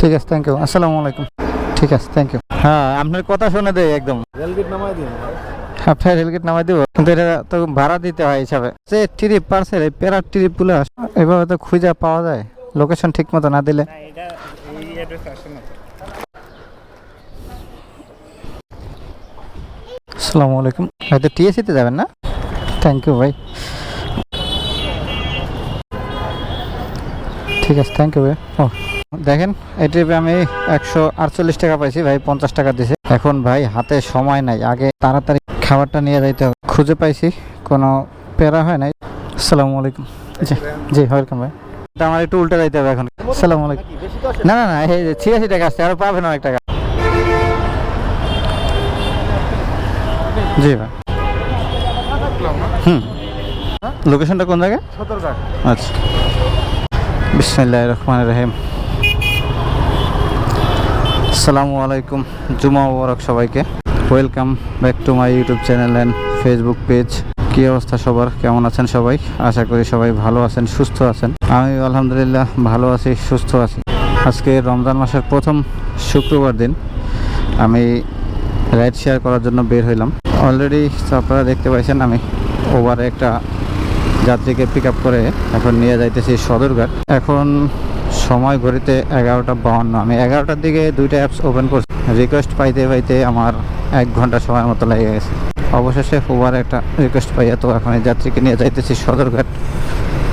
ঠিক আছে thank you আসসালামু আলাইকুম। ঠিক আছে থ্যাংক ইউ হ্যাঁ আপনার কথা শুনে দেয় একদম। রেলগেট নামাই দিন আপনার রেলগেট নামাই দিব কিন্তু এটা তো ভাড়া দিতে হয় হিসাবে। যে ট্রিপ পার্সেল এই প্যারা এভাবে তো খুঁজে পাওয়া যায় লোকেশন ঠিক মতো না দিলে। আসসালামু আলাইকুম। হয়তো টিএসিতে যাবেন না? থ্যাংক ইউ ভাই। ঠিক আছে থ্যাংক ইউ ভাই। ও। দেখেন এই ট্রিপে আমি একশো আটচল্লিশ টাকা পাইছি ভাই পঞ্চাশ টাকা দিছে। এখন ভাই হাতে সময় নাই আগে তাড়াতাড়ি খাবারটা নিয়ে যাইতে হবে। খুঁজে পাইছি কোনো প্যারা হয় নাই। আসসালামু আলাইকুম। জি জি ওয়েলকাম ভাই। আমার একটু উল্টে যাইতে হবে এখন। আসসালামু আলাইকুম। না না না এই যে ছিয়াশি টাকা আসছে আরও পাবেন অনেক টাকা। জি ভাই। হুম। লোকেশনটা কোন জায়গায়? আচ্ছা। বিসমিল্লাহ রহমান রহিম। আসসালামু আলাইকুম, জুমা মোবারক সবাইকে। Welcome back to my YouTube channel and Facebook page কি অবস্থা সবার? কেমন আছেন সবাই? আশা করি সবাই ভালো আছেন, সুস্থ আছেন। আমি আলহামদুলিল্লাহ ভালো আছি, সুস্থ আছি। আজকে রমজান মাসের প্রথম শুক্রবার দিন। আমি রাইড শেয়ার করার জন্য বের হইলাম। অলরেডি আপনারা দেখতে পাইছেন, আমি ওভারে একটা যাত্রীকে পিক আপ করে এখন নিয়ে যাইতেছি সদরঘাট। এখন সময় ঘড়িতে এগারোটা বাহান্ন আমি এগারোটার দিকে দুইটা অ্যাপস ওপেন করছি। রিকোয়েস্ট পাইতে পাইতে আমার এক ঘণ্টা সময় মতো লেগে গেছে। অবশেষে হুবার একটা রিকোয়েস্ট পাইয়া তো এখন যাত্রীকে নিয়ে যাইতেছি সদরঘাট।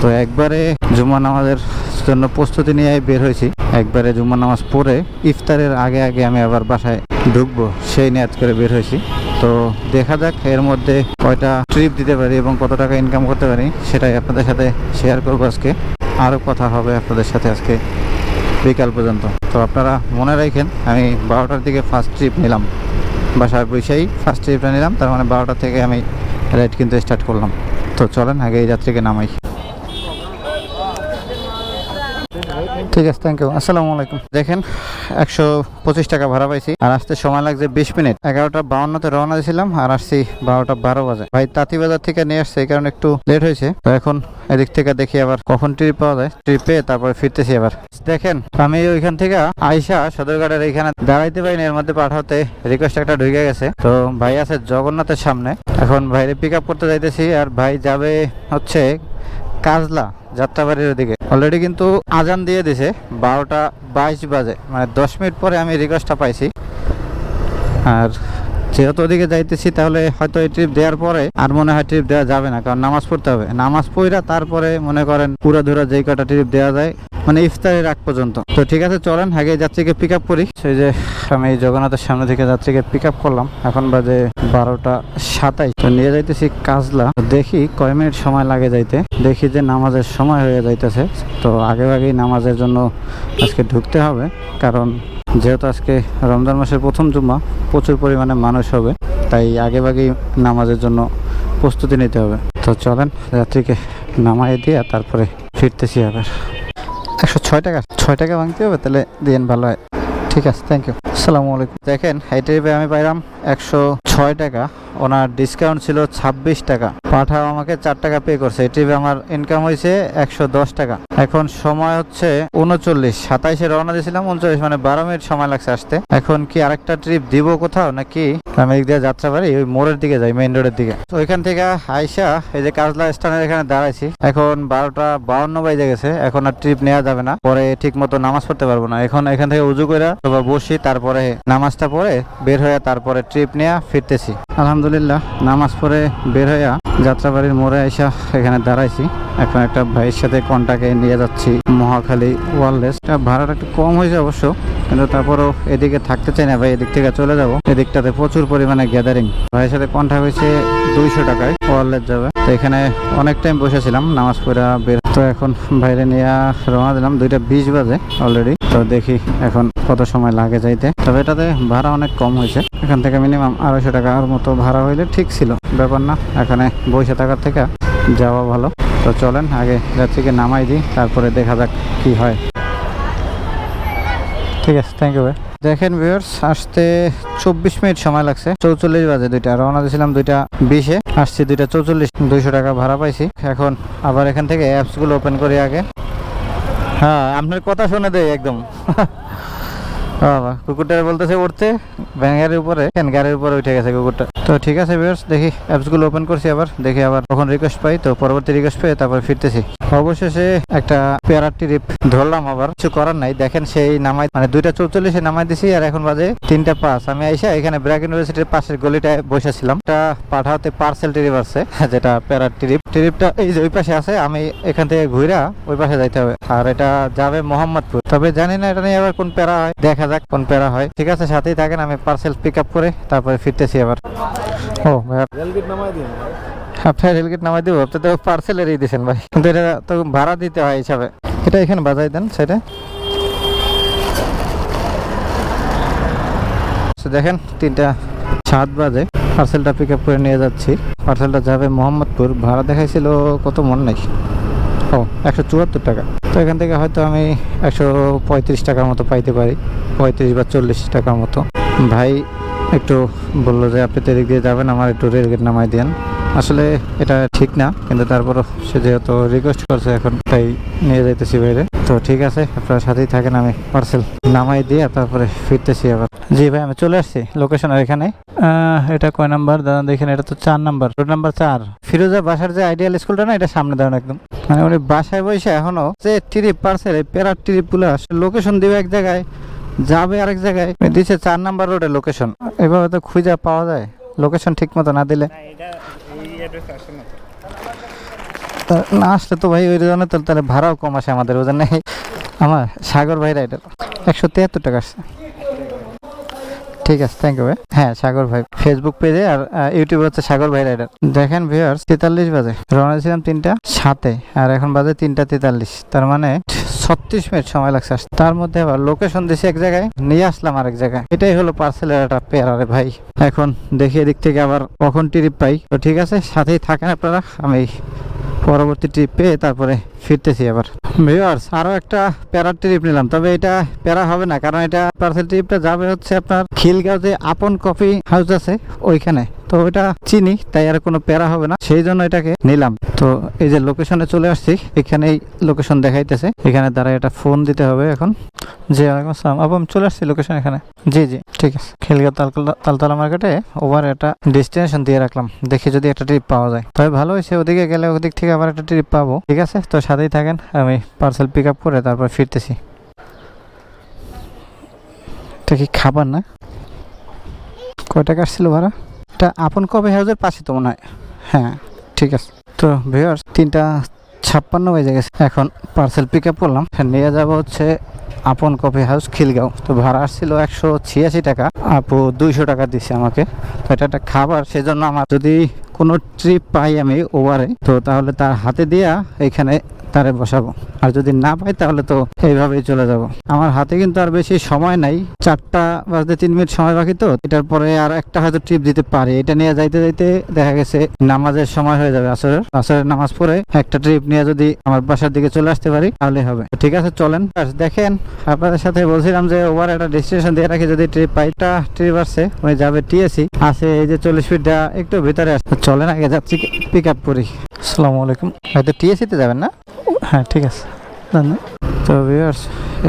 তো একবারে জুমান নামাজের জন্য প্রস্তুতি নিয়ে বের হয়েছি। একবারে জুম্মা নামাজ পড়ে ইফতারের আগে আগে আমি আবার বাসায় ঢুকবো, সেই নিয়াত করে বের হয়েছি। তো দেখা যাক এর মধ্যে কয়টা ট্রিপ দিতে পারি এবং কত টাকা ইনকাম করতে পারি, সেটাই আপনাদের সাথে শেয়ার করব আজকে। আরও কথা হবে আপনাদের সাথে আজকে বিকাল পর্যন্ত। তো আপনারা মনে রাখেন, আমি বারোটার দিকে ফার্স্ট ট্রিপ নিলাম। বাসায় বসেই ফার্স্ট ট্রিপটা নিলাম, তার মানে বারোটা থেকে আমি রাইড কিন্তু স্টার্ট করলাম। তো চলেন, আগে এই যাত্রীকে নামাই। ঠিক আছে থ্যাংক ইউ আসসালামু আলাইকুম। দেখেন, একশো পঁচিশ টাকা ভাড়া পাইছি। আর আসতে সময় লাগছে বিশ মিনিট। এগারোটা বাউন্নতে রওনা দিয়েছিলাম আর আসছি বারোটা বারো বাজে। ভাই তাঁতি বাজার থেকে নিয়ে আসছে, এই কারণে একটু লেট হয়েছে। তো এখন এদিক থেকে দেখি আবার কখন ট্রিপ পাওয়া যায়। ট্রিপ পেয়ে তারপরে ফিরতেছি আবার। দেখেন, আমি ওইখান থেকে আইসা সদরঘাটের এইখানে দাঁড়াইতে পারিনি। এর মধ্যে পাঠাতে রিকোয়েস্ট একটা ঢুকে গেছে। তো ভাই আছে জগন্নাথের সামনে। এখন ভাইরে পিক আপ করতে যাইতেছি, আর ভাই যাবে হচ্ছে কাজলা যাত্রাবাড়ির ওদিকে। অলরেডি কিন্তু আজান দিয়ে দিছে, বারোটা বাইশ বাজে। মানে দশ মিনিট পরে আমি রিকোয়েস্টটা পাইছি। আর যেহেতু ওদিকে যাইতেছি, তাহলে হয়তো এই ট্রিপ দেওয়ার পরে আর মনে হয় ট্রিপ দেওয়া যাবে না, কারণ নামাজ পড়তে হবে। নামাজ পড়া তারপরে মনে করেন পুরো ধুরা যেই কটা ট্রিপ দেওয়া যায় মানে ইফতারের আগ পর্যন্ত। তো ঠিক আছে, চলেন, আগে যাত্রীকে পিক আপ করি। সেই যে আমি জগন্নাথের সামনে থেকে যাত্রীকে পিক আপ করলাম। এখন বাজে বারোটা সাতাইশ। তো নিয়ে যাইতেছি কাজলা। দেখি কয় মিনিট সময় লাগে যাইতে। দেখি যে নামাজের সময় হয়ে যাইতেছে। তো আগে আগেই নামাজের জন্য আজকে ঢুকতে হবে। কারণ যেহেতু আজকে রমজান মাসের প্রথম জুম্মা, প্রচুর পরিমাণে মানুষ হবে। তাই আগেভাগেই নামাজের জন্য প্রস্তুতি নিতে হবে। তো চলেন রাত্রিকে নামাই দিয়ে তারপরে ফিরতেছি আবার। একশো ছয় টাকা ছয় টাকা ভাঙতে হবে তাহলে দিন ভালো হয়। ঠিক আছে থ্যাংক ইউ আসসালামু আলাইকুম। দেখেন এই আমি পাইলাম একশো ছয় টাকা, ওনার ডিসকাউন্ট ছিল ছাব্বিশ টাকা। পাঠাও আমাকে চার টাকা পে করছে ট্রিপে আমার ইনকাম হয়েছে একশো দশ টাকা। এখন সময় হচ্ছে উনচল্লিশ, সাতাইশে রওনা দিয়েছিলাম, উনচল্লিশ মানে বারো মিনিট সময় লাগছে আসতে। এখন কি আরেকটা ট্রিপ দিব কোথাও নাকি? আমি এদিক দিয়ে যাত্রা পারি ওই মোড়ের দিকে যাই মেইন রোডের দিকে। তো ওইখান থেকে আইসা এই যে কাজলা স্ট্যান্ডের এখানে দাঁড়াইছি। এখন বারোটা বাউন্ন বাজে গেছে, এখন আর ট্রিপ নেওয়া যাবে না। পরে ঠিক মতো নামাজ পড়তে পারব না। এখন এখান থেকে উজু করে বসি, তারপরে নামাজটা পরে বের হয়ে তারপরে ট্রিপ নেওয়া ফিরতেছি আলহামদুলিল্লাহ, নামাজ পড়ে বের হইয়া যাত্রাবাড়ির মোড়ে আইসা এখানে দাঁড়াইছি। এখন একটা ভাইয়ের সাথে কন্টাকে নিয়ে যাচ্ছি, মহাখালী ওয়ারলেস। ভাড়াটা একটু কম হয়েছে অবশ্য, কিন্তু তারপরও এদিকে থাকতে চাই না ভাই, এদিক থেকে চলে যাব। এদিকটাতে প্রচুর পরিমাণে গ্যাদারিং ভাইয়ের সাথে কন্ট্যাক্ট হয়েছে দুইশো টাকায়, ওয়ারলেস যাবে। তো এখানে অনেক টাইম বসেছিলাম, নামাজ পড়া, বের তো এখন বাইরে নিয়ে রওনা দিলাম। দুইটা বিশ বাজে অলরেডি তো দেখি এখন কত সময় লাগে যাইতে। তবে এটাতে ভাড়া অনেক কম হয়েছে। এখান থেকে মিনিমাম আড়াইশো টাকার মতো ভাড়া হইলে ঠিক ছিল। ব্যাপার না, এখানে বসে থাকার থেকে যাওয়া ভালো। তো চলেন, আগে যাত্রীকে নামাই দিই, তারপরে দেখা যাক কি হয়। ঠিক আছে থ্যাংক ইউ ভাই। দেখেন ভিউয়ার্স আসতে চব্বিশ মিনিট সময় লাগছে। চৌচল্লিশ বাজে দুইটা, রওনা দিয়েছিলাম দুইটা বিশে, আসছি দুইটা চৌচল্লিশ, দুইশো টাকা ভাড়া পাইছি। এখন আবার এখান থেকে অ্যাপসগুলো ওপেন করি আগে। হ্যাঁ আপনার কথা শুনে দেয় একদম। বাবা কুকুরটা বলতেছে উঠতে ব্যাঙের উপরে গাড়ির উপরে উঠে গেছে কুকুরটা। তো ঠিক আছে ভিউয়ার্স দেখি অ্যাপসগুলো ওপেন করছি আবার, দেখি আবার কখন রিকোয়েস্ট পাই। তো পরবর্তী রিকোয়েস্ট পেয়ে তারপর ফিরতেছি। অবশেষে একটা পেয়ারা ট্রিপ ধরলাম আবার। কিছু করার নাই, দেখেন সেই নামাই মানে দুইটা চৌচল্লিশে নামাই দিছি, আর এখন বাজে তিনটা পাঁচ। আমি আইসা এখানে ব্র্যাক ইউনিভার্সিটির পাশের গলিটায় বসেছিলাম। এটা পাঠাতে পার্সেল ট্রিপ আছে, যেটা প্যারা ট্রিপ ট্রিপটা এই যে ওই পাশে আছে, আমি এখান থেকে ঘুরা ওই পাশে যাইতে হবে। আর এটা যাবে মোহাম্মদপুর। তবে জানি না এটা নিয়ে আবার কোন প্যারা হয়, দেখা যাক কোন প্যারা হয়। ঠিক আছে সাথেই থাকেন আমি পার্সেল পিক আপ করে তারপরে ফিরতেছি আবার। ও ভাই রেলগেট নামাই দিন। আপনার রেলগেট নামাই দেবো আপনি তো পার্সেলেরই দিয়েছেন ভাই। কিন্তু এটা তো ভাড়া দিতে হয় হিসাবে। এটা এখানে বাজাই দেন সেটা দেখেন তিনটা সাত বাজে। পার্সেলটা পিক আপ করে নিয়ে যাচ্ছি। পার্সেলটা যাবে মোহাম্মদপুর। ভাড়া দেখাইছিল কত মন নাই। ও, একশো চুয়াত্তর টাকা। তো এখান থেকে হয়তো আমি একশো পঁয়ত্রিশ টাকার মতো পাইতে পারি, পঁয়ত্রিশ বা চল্লিশ টাকার মতো। ভাই একটু বলল যে আপনি তো এদিক দিয়ে যাবেন, আমার একটু রেলগেট নামাই দেন। আসলে এটা ঠিক না কিন্তু তারপর সে যেহেতু রিকোয়েস্ট করছে এখন তাই নিয়ে যাইতেছি বাইরে। তো ঠিক আছে আপনার সাথেই থাকেন আমি পার্সেল নামাই দিয়ে তারপরে ফিরতেছি আবার। জি ভাই আমি চলে আসছি লোকেশনের এখানে। আহ, এটা কয় নাম্বার? দাদা দেখেন এটা তো চার নাম্বার। রোড নাম্বার চার। ফিরোজা বাসার যে আইডিয়াল স্কুলটা না এটা সামনে দাঁড়ানো একদম। মানে উনি বাসায় বসে এখনও যে ট্রিপ পার্সেল এই প্যারার ট্রিপগুলো লোকেশন দিবে এক জায়গায় যাবে আরেক জায়গায়। দিচ্ছে চার নাম্বার রোডে লোকেশন এভাবে তো খুঁজে পাওয়া যায়। লোকেশন ঠিক মতো না দিলে। তা? না আসলে তো ভাই, ওই জন্য তো তাহলে ভাড়াও কম আসে আমাদের ওই জন্য আমার সাগর ভাই রাইডার, একশো তিয়াত্তর টাকা আসছে। ঠিক আছে থ্যাংক ইউ ভাই। হ্যাঁ সাগর ভাই ফেসবুক পেজে আর ইউটিউবে হচ্ছে সাগর ভাই রাইডার দেখেন ভিউয়ার্স তেতাল্লিশ বাজে। রওনা ছিলাম তিনটা, সাতে, আর এখন বাজে তিনটা তেতাল্লিশ। তার মানে ছত্রিশ মিনিট সময় লাগছে তার মধ্যে আবার লোকেশন দিছি এক জায়গায়, নিয়ে আসলাম আরেক জায়গায়। এটাই হলো পার্সেলের একটা পেয়ারে ভাই। এখন দেখি এদিক থেকে আবার কখন ট্রিপ পাই। তো ঠিক আছে, সাথেই থাকেন আপনারা, আমি পরবর্তী ট্রিপ পেয়ে তারপরে ফিরতেছি আবার। ভিউয়ার্স আরও একটা প্যারা ট্রিপ নিলাম। তবে এটা প্যারা হবে না, কারণ এটা পার্সেল ট্রিপটা যাবে হচ্ছে আপনার খিলগাঁও যে আপন কফি হাউস আছে, ওইখানে। তো ওইটা চিনি, তাই আর কোনো প্যারা হবে না। সেই জন্য এটাকে নিলাম। তো এই যে লোকেশনে চলে আসছি, এখানেই লোকেশন দেখাইতেছে। এখানে দ্বারা এটা ফোন দিতে হবে এখন। জি ওয়ালাইকুম আসসালাম। আপু আমি চলে আসছি লোকেশন এখানে। জি জি, ঠিক আছে। তালতলা তালতলা মার্কেটে ওভার একটা ডেস্টিনেশন দিয়ে রাখলাম। দেখি যদি একটা ট্রিপ পাওয়া যায়। তবে ভালো হয়েছে, ওদিকে গেলে ওদিক থেকে আবার একটা ট্রিপ পাবো। ঠিক আছে? তো সাথেই থাকেন, আমি পার্সেল পিক আপ করে তারপর ফিরতেছি। এটা কি খাবার না? কয় টাকা আসছিল ভাড়া? এটা আপন কবে হাউসের পাশে তো মনে হয়। হ্যাঁ ঠিক আছে। তো ভিউয়ার্স তিনটা ছাপ্পান্ন বেজে গেছে। এখন পার্সেল পিক আপ করলাম। নিয়ে যাব হচ্ছে আপন কফি হাউস খিলগাঁও। তো ভাড়া আসছিল একশো ছিয়াশি টাকা। আপু দুইশো টাকা দিছে আমাকে। তো এটা একটা খাবার, সেজন্য আমার যদি কোনো ট্রিপ পাই আমি ওভারে তো তাহলে তার হাতে দিয়া এখানে তারে বসাবো। আর যদি না পাই তাহলে তো এইভাবেই চলে যাব। আমার হাতে কিন্তু আর বেশি সময় নাই, চারটা বাজতে তিন মিনিট সময় বাকি তো, এটার পরে আর একটা হয়তো ট্রিপ দিতে পারি। এটা নিয়ে যাইতে যাইতে দেখা গেছে নামাজের সময় হয়ে যাবে আসরের। আসরের নামাজ পড়ে একটা ট্রিপ নিয়ে যদি আমার বাসার দিকে চলে আসতে পারি তাহলে হবে। ঠিক আছে, চলেন। দেখেন, আপনাদের সাথে বলছিলাম যে ওভার একটা ডেস্টিনেশন দিয়ে রাখি, যদি ট্রিপ পাই। একটা ট্রিপ আসছে উনি যাবে টিএসি আছে এই যে চল্লিশ ফিটটা একটু ভিতরে আসছে চলেন আগে যাচ্ছি পিক আপ করি। আসসালামু আলাইকুম। হয়তো টিএসিতে যাবেন না? হ্যাঁ ঠিক আছে। তো ভিউয়ার্স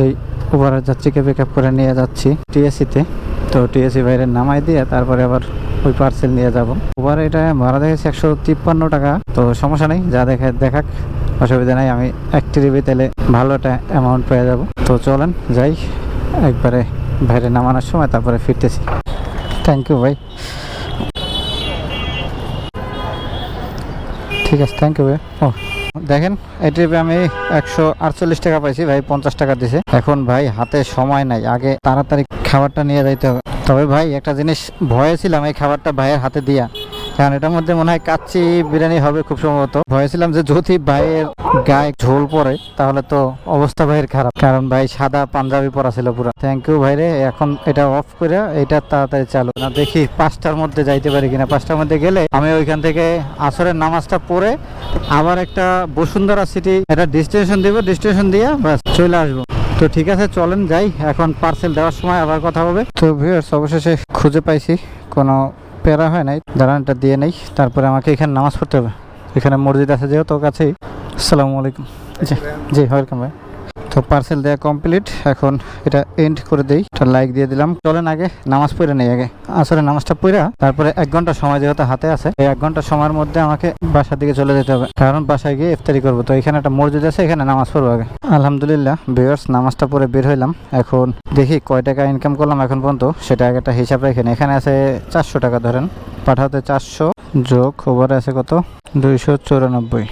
এই ওভারের যাত্রীকে পিক আপ করে নিয়ে যাচ্ছি টিএসিতে তো। টিএসি বাইরে নামাই দিয়ে তারপরে আবার ওই পার্সেল নিয়ে যাব। ওভার এটা ভাড়া দেখেছি একশো তিপ্পান্ন টাকা। তো সমস্যা নেই যা দেখে দেখাক। অসুবিধা নেই আমি এক ট্রিপে তেলে ভালো একটা অ্যামাউন্ট পেয়ে যাব। তো চলেন যাই। একবারে বাইরে নামানোর সময় তারপরে ফিরতেছি। থ্যাংক ইউ ভাই। ঠিক আছে থ্যাংক ইউ ভাই। ও, দেখেন, এই ট্রিপে আমি একশো আটচল্লিশ টাকা পাইছি, ভাই পঞ্চাশ টাকা দিছে। এখন ভাই হাতে সময় নাই, আগে তাড়াতাড়ি খাবারটা নিয়ে যাইতে হবে। তবে ভাই একটা জিনিস ভয়ে ছিলাম, এই খাবারটা ভাইয়ের হাতে দিয়া। কারণ এটার মধ্যে মনে হয় কাচ্চি বিরিয়ানি হবে খুব সম্ভবত। ভয়ে ছিলাম যে যদি ভাইয়ের গায়ে ঝোল পড়ে, তাহলে তো অবস্থা ভাইয়ের খারাপ। কারণ ভাই সাদা পাঞ্জাবি পরা ছিল পুরো। থ্যাংক ইউ ভাইরে, এখন এটা অফ করে এটা তাড়াতাড়ি চালু। না, দেখি পাঁচটার মধ্যে যাইতে পারি কিনা। পাঁচটার মধ্যে গেলে আমি ওইখান থেকে আসরের নামাজটা পড়ে আবার একটা বসুন্ধরা সিটি একটা ডেস্টিনেশন দিব ডেস্টিনেশন দিয়ে ব্যাস, চলে আসব। তো ঠিক আছে, চলেন যাই। এখন পার্সেল দেওয়ার সময় আবার কথা হবে। তো ভিউয়ার্স অবশেষে খুঁজে পাইছি কোনো প্যারা হয় নাই, দাঁড়ানটা দিয়ে নেই, তারপরে আমাকে এখানে নামাজ পড়তে হবে। এখানে মসজিদ আছে যেহেতু কাছেই। আসসালামু আলাইকুম। জি জি ওয়েলকাম ভাই। তো পার্সেল দেওয়া কমপ্লিট এখন এটা এন্ড করে দেই। একটা লাইক দিয়ে দিলাম। চলেন আগে নামাজ পড়ে নেই আগে। আসলে নামাজটা পড়া, তারপরে এক ঘণ্টা সময় যেহেতু হাতে আছে, এই এক ঘণ্টা সময়ের মধ্যে আমাকে বাসার দিকে চলে যেতে হবে। কারণ বাসায় গিয়ে ইফতারি করব। তো এখানে একটা মসজিদ আছে, এখানে নামাজ পড়ব আগে। আলহামদুলিল্লাহ বিয়ার্স নামাজটা পরে বের হইলাম। এখন দেখি কয় টাকা ইনকাম করলাম এখন পর্যন্ত। সেটা আগে একটা হিসাব রেখে এখানে আছে চারশো টাকা ধরেন। পাঠাতে চারশো, যোগ ওভারে আছে কত? দুইশো চুরানব্বই।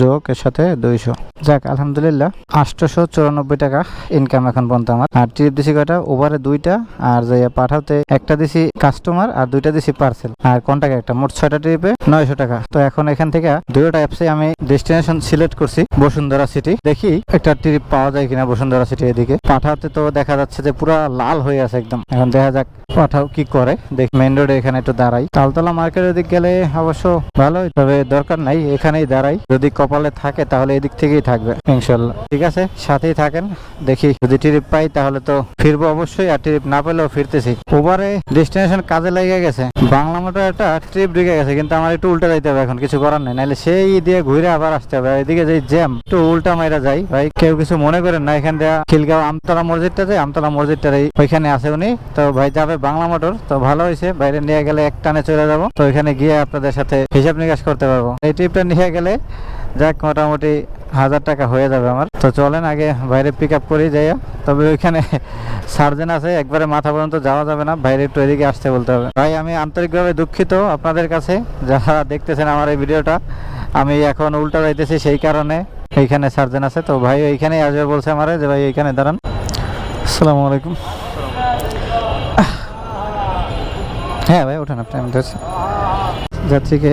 যোগ এর সাথে দুইশো। যাক, আলহামদুলিল্লাহ আটশোশো চুরানব্বই টাকা ইনকাম এখন পর্যন্ত আমার। আর ট্রিপ দিছি কয়টা? ওভারে দুইটা, আর যে পাঠাতে একটা দিছি কাস্টমার আর দুইটা দিছি পার্সেল আর কন্টাক্ট একটা, মোট ছয়টা ট্রিপে নয়শো টাকা। তো এখন এখান থেকে দুইটা অ্যাপসে আমি ডেস্টিনেশন সিলেক্ট করছি, বসুন্ধরা সিটি দেখি একটা ট্রিপ পাওয়া যায় কিনা বসুন্ধরা সিটি এদিকে পাঠাতে তো দেখা যাচ্ছে যে পুরা লাল হয়ে আছে একদম। এখন দেখা যাক পাঠাও কি করে। দেখ মেন রোডে এখানে একটু দাঁড়াই। তালতলা মার্কেটের দিক গেলে অবশ্য ভালোই, তবে দরকার নাই, এখানেই দাঁড়াই। যদি কপালে থাকে তাহলে এদিক থেকেই থাকবে ইনশাল্লাহ ঠিক আছে? সাথেই থাকেন, দেখি যদি ট্রিপ পাই তাহলে তো ফিরবো অবশ্যই, আর ট্রিপ না পেলেও ফিরতেছি। ওভারে ডেস্টিনেশন কাজে লেগে গেছে। বাংলা মোটর একটা ট্রিপ ঢুকে গেছে, কিন্তু আমার একটু উল্টা যাইতে হবে এখন, কিছু করার নেই। নাহলে সেই দিয়ে ঘুরে আবার আসতে হবে এদিকে যে জ্যাম, একটু উল্টা মাইরা যাই। ভাই, কেউ কিছু মনে করেন না, এখান দিয়ে খিলগাঁও আমতলা মসজিদটা যে, আমতলা মসজিদটার এই ওইখানে আছে উনি। তো ভাই, যাবে বাংলা মোটর, তো ভালো হয়েছে বাইরে নিয়ে গেলে এক টানে চলে যাব। তো ওইখানে গিয়ে আপনাদের সাথে হিসাব নিকাশ করতে পারব। এই ট্রিপটা নিয়ে গেলে যাক মোটামুটি হাজার টাকা হয়ে যাবে আমার। তো চলেন আগে বাইরে পিক আপ করি যাইয়া। তবে ওইখানে সার্জেন আছে একবারে মাথা পর্যন্ত যাওয়া যাবে না বাইরে একটু এদিকে আসতে বলতে হবে। ভাই আমি আন্তরিকভাবে দুঃখিত আপনাদের কাছে যারা দেখতেছেন আমার এই ভিডিওটা। আমি এখন উল্টা যাইতেছি সেই কারণে এইখানে সার্জেন আছে। তো ভাই এইখানেই আসবে বলছে আমার যে ভাই এইখানে দাঁড়ান। আসসালামু আলাইকুম। হ্যাঁ ভাই ওঠেন আপনি আমি ধরছি। যাত্রীকে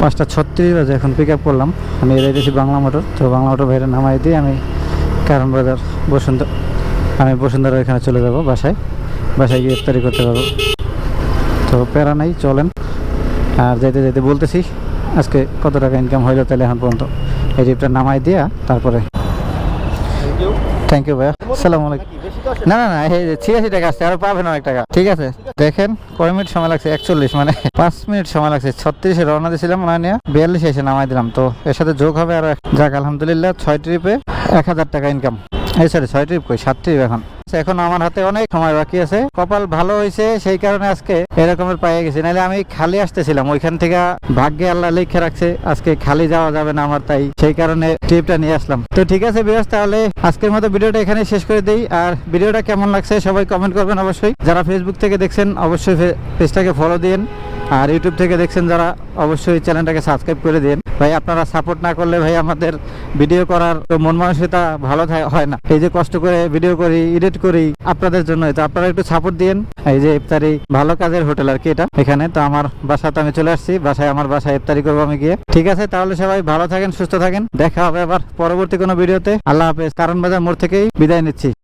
পাঁচটা ছত্রিশ বাজে এখন পিক আপ করলাম। আমি যাইতেছি বাংলা মোটর। তো বাংলা মোটর বাইরে নামাই দিয়ে আমি কারণ বাজার বসন্ত আমি বসুন্ধরা এখানে চলে যাব বাসায়। বাসায় গিয়ে ইফতারি করতে পারব। তো প্যারা নাই, চলেন। আর যেতে যেতে বলতেছি, আজকে কত টাকা ইনকাম হইল তাহলে এখন পর্যন্ত? এই ট্রিপটা নামাই দিয়া, তারপরে থ্যাংক ইউ ভাইয়া। আসসালামু আলাইকুম। না না না, এই ছিয়াশি টাকা আসছে, আরও পাবেন অনেক টাকা। ঠিক আছে? দেখেন, কয় মিনিট সময় লাগছে? একচল্লিশ মানে পাঁচ মিনিট সময় লাগছে। ছত্রিশে রওনা দিয়েছিলাম না নিয়ে বিয়াল্লিশে এসে নামাই দিলাম। তো এর সাথে যোগ হবে আর যাক, আলহামদুলিল্লাহ, ছয় ট্রিপে এক হাজার টাকা ইনকাম এই সরি ছয় ট্রিপ কই? সাত ট্রিপ এখন। এখন আমার হাতে অনেক সময় বাকি আছে। কপাল ভালো হয়েছে সেই কারণে আজকে এরকমের পাইয়ে গেছি। নাহলে আমি খালি আসতেছিলাম। ওইখান থেকে ভাগ্যে আল্লাহ লিখে রাখছে, আজকে খালি যাওয়া যাবে না আমার, তাই সেই কারণে ট্রিপটা নিয়ে আসলাম। তো ঠিক আছে বিরাজ তাহলে আজকের মতো ভিডিওটা এখানে শেষ করে দেই। আর ভিডিওটা কেমন লাগছে সবাই কমেন্ট করবেন অবশ্যই। যারা ফেসবুক থেকে দেখছেন, অবশ্যই পেজটাকে ফলো দিন আর ইউটিউব থেকে দেখছেন, যারা অবশ্যই চ্যানেলটাকে সাবস্ক্রাইব করে দিন ভাই, আপনারা সাপোর্ট না করলে ভাই আমাদের ভিডিও করার মন মানসিকতা ভালো হয় না। এই যে কষ্ট করে ভিডিও করি এডিট করি আপনাদের জন্যই। তো আপনারা একটু সাপোর্ট দিন এই যে ইফতারি, ভালো কাজের হোটেল আর কি এটা এখানে। তো আমার বাসাতে আমি চলে আসছি। বাসায়, আমার বাসায় ইফতারি করব আমি গিয়ে। ঠিক আছে, তাহলে সবাই ভালো থাকেন, সুস্থ থাকেন। দেখা হবে আবার পরবর্তী কোনো ভিডিওতে আল্লাহ হাফেজ। কারণ বাজার মোড় থেকেই বিদায় নিচ্ছি।